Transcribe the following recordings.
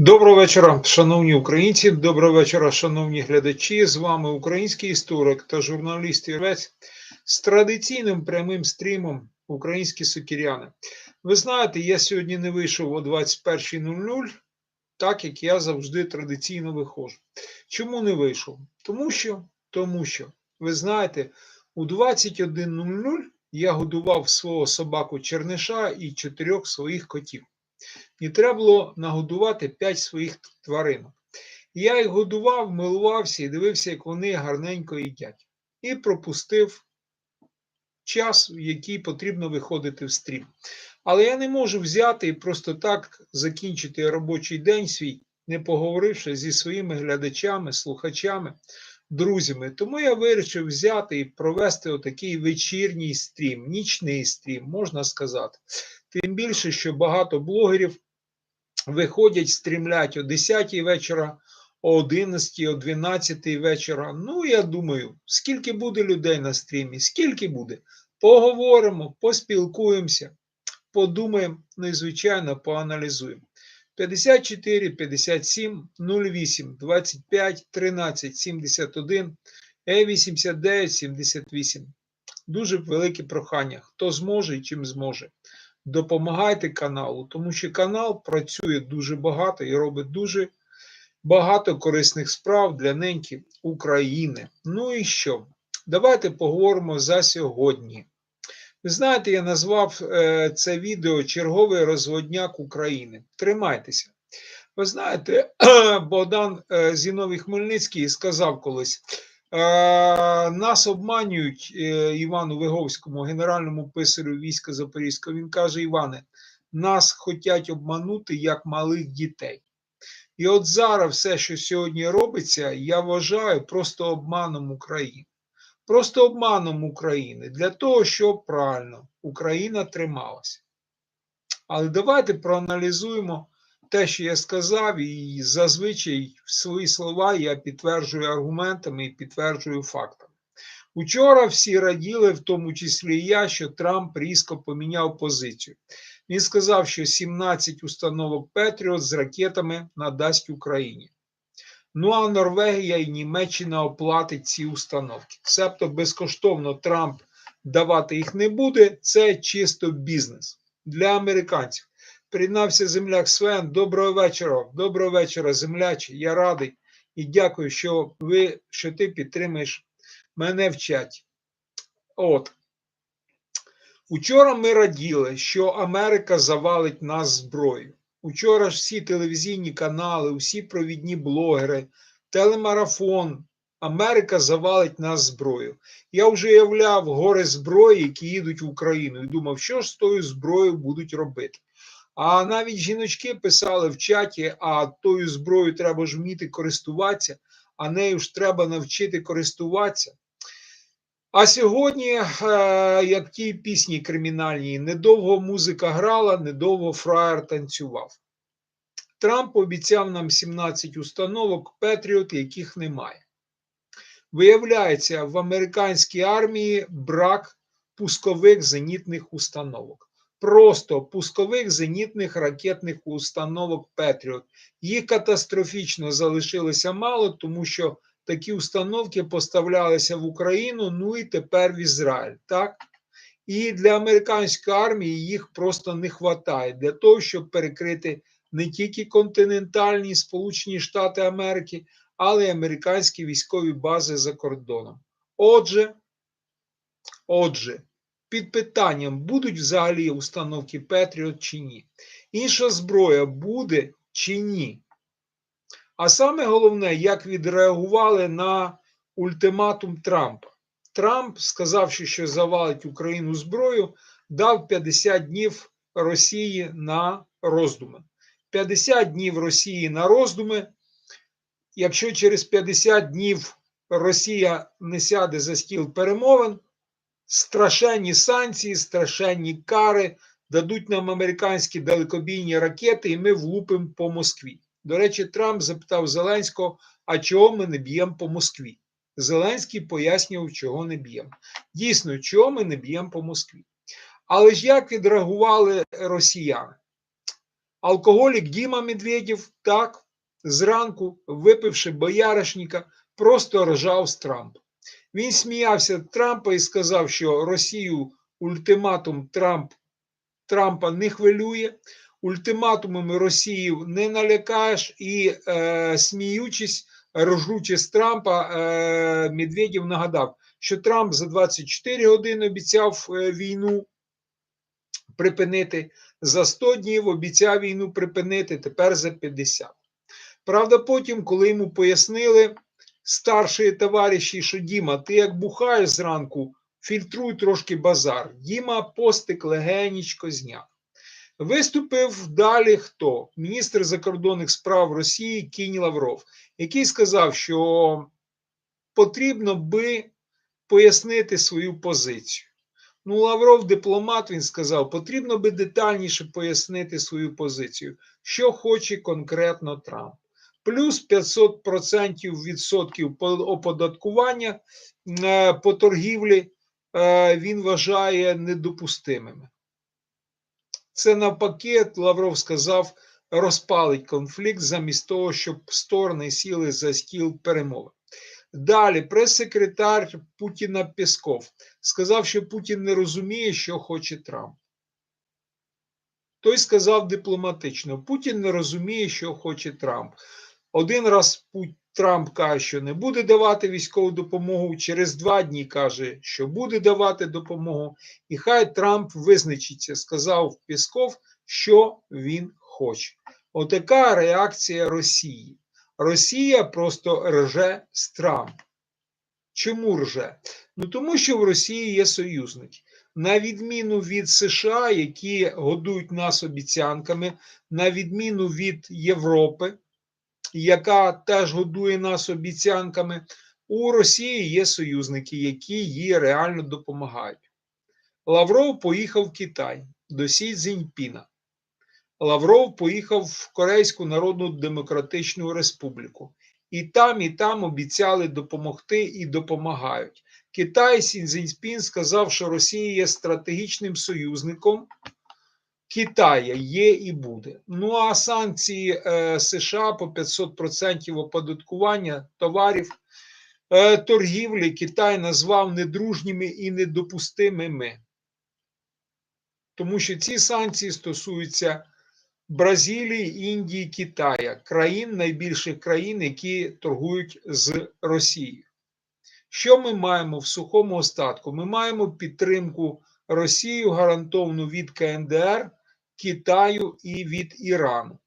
Доброго вечора, шановні українці. Доброго вечора, шановні глядачі. З вами український історик та журналіст Євець з традиційним прямим стрімом Українські сокіряни. Ви знаєте, я сьогодні не вийшов о 21.00, так як я завжди традиційно виходжу. Чому не вийшов? Тому що, тому що, ви знаєте, у 21.00 я годував свого собаку Черниша і чотирьох своїх котів. І треба було нагодувати п'ять своїх тваринок. Я їх годував, милувався і дивився, як вони гарненько їдять. І пропустив час, в який потрібно виходити в стрім. Але я не можу взяти і просто так закінчити робочий день свій, не поговоривши зі своїми глядачами, слухачами, друзями. Тому я вирішив взяти і провести отакий вечірній стрім, нічний стрім, можна сказати. Тим більше, що багато блогерів виходять, стрімлять о 10 вечора, о 11, о 12 вечора. Ну, я думаю, скільки буде людей на стрімі, скільки буде. Поговоримо, поспілкуємося, подумаємо, ну і, звичайно, поаналізуємо. 54, 57, 08, 25, 13, 71, Е89, 78. Дуже велике прохання. Хто зможе і чим зможе допомагайте каналу, тому що канал працює дуже багато і робить дуже багато корисних справ для неньки України. Ну і що? Давайте поговоримо за сьогодні. Ви знаєте, я назвав е, це відео Черговий розводняк України. Тримайтеся. Ви знаєте, Богдан е, Зіновій Хмельницький сказав колись. Е, нас обманюють е, Івану Виговському, генеральному писарю війська Запорізького. Він каже: Іване, нас хочуть обманути як малих дітей. І от зараз все, що сьогодні робиться, я вважаю просто обманом України. Просто обманом України для того, щоб правильно Україна трималася. Але давайте проаналізуємо те, що я сказав, і зазвичай свої слова я підтверджую аргументами і підтверджую фактами. Учора всі раділи, в тому числі і я, що Трамп різко поміняв позицію. Він сказав, що 17 установок Петріот з ракетами надасть Україні. Ну а Норвегія і Німеччина оплатить ці установки. Себто безкоштовно Трамп давати їх не буде. Це чисто бізнес для американців. Приєднався земляк Свен. Доброго вечора. Доброго вечора, землячі. Я радий і дякую, що ви, що ти підтримуєш мене в чаті. От. Учора ми раділи, що Америка завалить нас зброєю. Учора ж всі телевізійні канали, всі провідні блогери, телемарафон. Америка завалить нас зброю. Я вже уявляв гори зброї, які їдуть в Україну, і думав, що ж з тою зброєю будуть робити. А навіть жіночки писали в чаті: а тою зброєю треба ж вміти користуватися, а нею ж треба навчити користуватися. А сьогодні, е, як в тій пісні кримінальній, недовго музика грала, недовго фраєр танцював. Трамп обіцяв нам 17 установок Петріот, яких немає. Виявляється, в американській армії брак пускових зенітних установок. Просто пускових зенітних ракетних установок Петріот. Їх катастрофічно залишилося мало, тому що такі установки поставлялися в Україну, ну і тепер в Ізраїль. так? І для американської армії їх просто не вистачає для того, щоб перекрити не тільки континентальні Сполучені Штати Америки, але й американські військові бази за кордоном. Отже, отже, під питанням, будуть взагалі установки Петріот чи ні. Інша зброя буде чи ні. А саме головне, як відреагували на ультиматум Трампа. Трамп, сказавши, що завалить Україну зброю, дав 50 днів Росії на роздуми. 50 днів Росії на роздуми. Якщо через 50 днів Росія не сяде за стіл перемовин, страшенні санкції, страшенні кари дадуть нам американські далекобійні ракети, і ми влупимо по Москві. До речі, Трамп запитав Зеленського, а чого ми не б'ємо по Москві? Зеленський пояснював, чого не б'ємо. Дійсно, чого ми не б'ємо по Москві. Але ж як відреагували росіяни? Алкоголік Діма Медведєв так зранку, випивши бояришника, просто ржав з Трампа. Він сміявся Трампа і сказав, що Росію ультиматум Трамп, Трампа не хвилює, ультиматумами Росії не налякаєш і, е, сміючись, ржучи з Трампа, е, Медведєв нагадав, що Трамп за 24 години обіцяв е, війну припинити, за 100 днів обіцяв війну припинити, тепер за 50. Правда, потім, коли йому пояснили старші товариші, що Діма, ти як бухаєш зранку, фільтруй трошки базар. Діма постик легенічко зняв. Виступив далі хто? Міністр закордонних справ Росії Кінь Лавров, який сказав, що потрібно би пояснити свою позицію. Ну, Лавров, дипломат, він сказав, потрібно би детальніше пояснити свою позицію, що хоче конкретно Трамп. Плюс 500% відсотків оподаткування е, по торгівлі е, він вважає недопустимими. Це навпаки, Лавров сказав, розпалить конфлікт замість того, щоб сторони сіли за стіл перемови. Далі, прес-секретар Путіна Песков сказав, що Путін не розуміє, що хоче Трамп. Той сказав дипломатично: Путін не розуміє, що хоче Трамп. Один раз Трамп каже, що не буде давати військову допомогу, через два дні каже, що буде давати допомогу, і хай Трамп визначиться, сказав Пісков, що він хоче. Отака реакція Росії. Росія просто рже з Трампа. Чому рже? Ну тому що в Росії є союзники. На відміну від США, які годують нас обіцянками, на відміну від Європи, яка теж годує нас обіцянками, у Росії є союзники, які їй реально допомагають. Лавров поїхав в Китай до Сі Цзіньпіна. Лавров поїхав в Корейську Народну Демократичну Республіку. І там, і там обіцяли допомогти і допомагають. Китай Сі Цзіньпін сказав, що Росія є стратегічним союзником Китая є і буде. Ну а санкції е, США по 500% оподаткування товарів е, торгівлі Китай назвав недружніми і недопустимими. Тому що ці санкції стосуються Бразилії, Індії, Китая, країн найбільших країн, які торгують з Росією. Що ми маємо в сухому остатку? Ми маємо підтримку Росії гарантовану від КНДР. Китаю і від Ірану.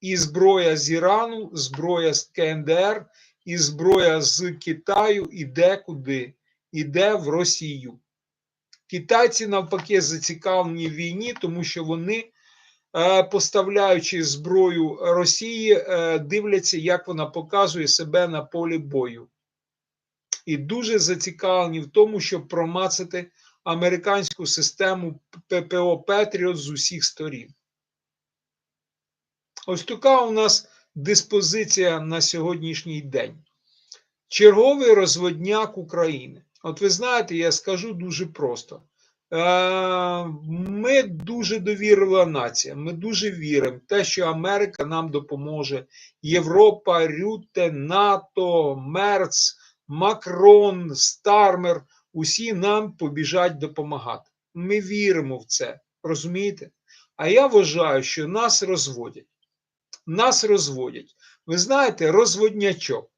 І зброя з Ірану, зброя з КНДР, і зброя з Китаю іде куди? Іде в Росію. Китайці навпаки зацікавлені в війні, тому що вони, е, поставляючи зброю Росії, е, дивляться, як вона показує себе на полі бою. І дуже зацікавлені в тому, щоб промацати американську систему ППО Петріот з усіх сторін. Ось така у нас диспозиція на сьогоднішній день. Черговий розводняк України. От ви знаєте, я скажу дуже просто. Е, ми дуже довірлива нація. Ми дуже віримо в те, що Америка нам допоможе. Європа, Рюте, НАТО, Мерц, Макрон, Стармер усі нам побіжать допомагати. Ми віримо в це, розумієте? А я вважаю, що нас розводять. Нас розводять. Ви знаєте, розводнячок.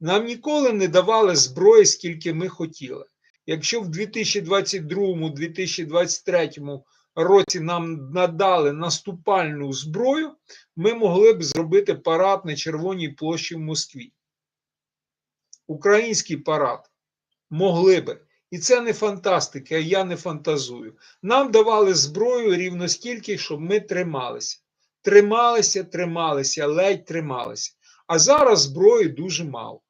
Нам ніколи не давали зброї, скільки ми хотіли. Якщо в 2022-2023 році нам надали наступальну зброю, ми могли б зробити парад на Червоній площі в Москві. Український парад могли би. І це не фантастика, я не фантазую. Нам давали зброю рівно стільки, щоб ми трималися. Трималися, трималися, ледь трималися. А зараз зброї дуже мало.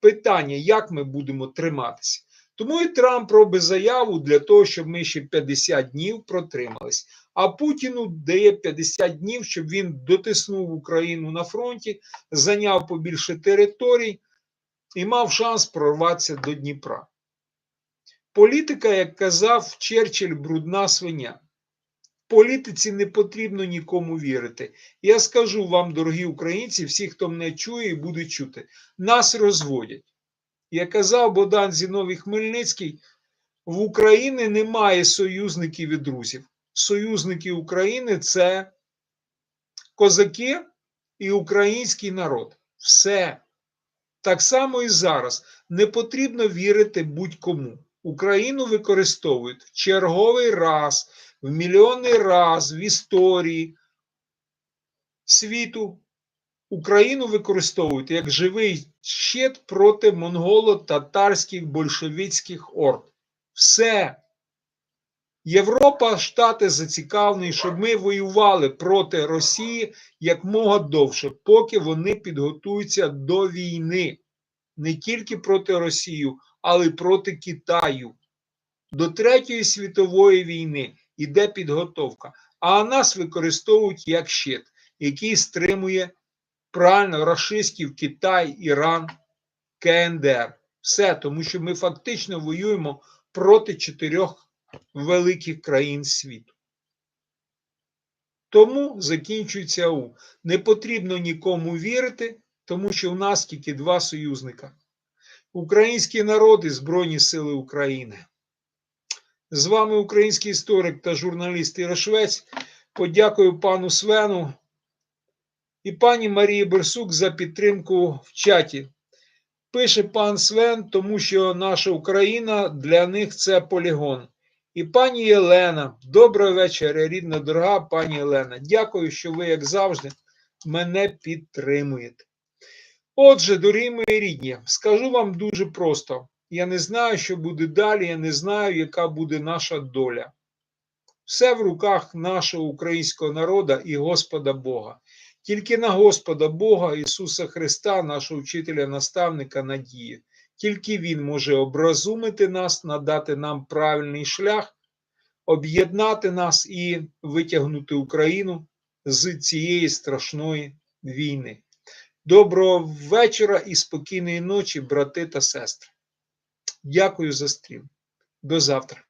Питання, як ми будемо триматися? Тому і Трамп робить заяву для того, щоб ми ще 50 днів протримались. А Путіну дає 50 днів, щоб він дотиснув Україну на фронті, зайняв побільше територій і мав шанс прорватися до Дніпра. Політика, як казав Черчилль, брудна свиня. політиці не потрібно нікому вірити. Я скажу вам, дорогі українці, всі, хто мене чує і буде чути, нас розводять. Як казав Богдан Зіновій Хмельницький, в Україні немає союзників і друзів. Союзники України це козаки і український народ. Все. Так само і зараз. Не потрібно вірити будь-кому. Україну використовують в черговий раз, в мільйонний раз в історії світу. Україну використовують як живий щит проти монголо-татарських большевицьких орд. Все. Європа, Штати зацікавлені, щоб ми воювали проти Росії як мога довше, поки вони підготуються до війни. Не тільки проти Росії, але й проти Китаю. До Третьої світової війни йде підготовка, а нас використовують як щит, який стримує правильно рашистів Китай, Іран, КНДР. Все, тому що ми фактично воюємо проти чотирьох великих країн світу. Тому закінчується АУ. Не потрібно нікому вірити, тому що в нас тільки два союзника: український народ і Збройні Сили України. З вами український історик та журналіст Іра Швець. Подякую пану Свену і пані Марії Берсук за підтримку в чаті. Пише пан Свен, тому що наша Україна для них це полігон. І пані Єлена, доброго вечора, рідна, дорога пані Єлена. Дякую, що ви, як завжди, мене підтримуєте. Отже, дорогі мої рідні, скажу вам дуже просто: я не знаю, що буде далі, я не знаю, яка буде наша доля. Все в руках нашого українського народу і Господа Бога. Тільки на Господа Бога Ісуса Христа, нашого вчителя, наставника, надії. Тільки Він може образумити нас, надати нам правильний шлях, об'єднати нас і витягнути Україну з цієї страшної війни. Доброго вечора і спокійної ночі, брати та сестри. Дякую за стрім. До завтра.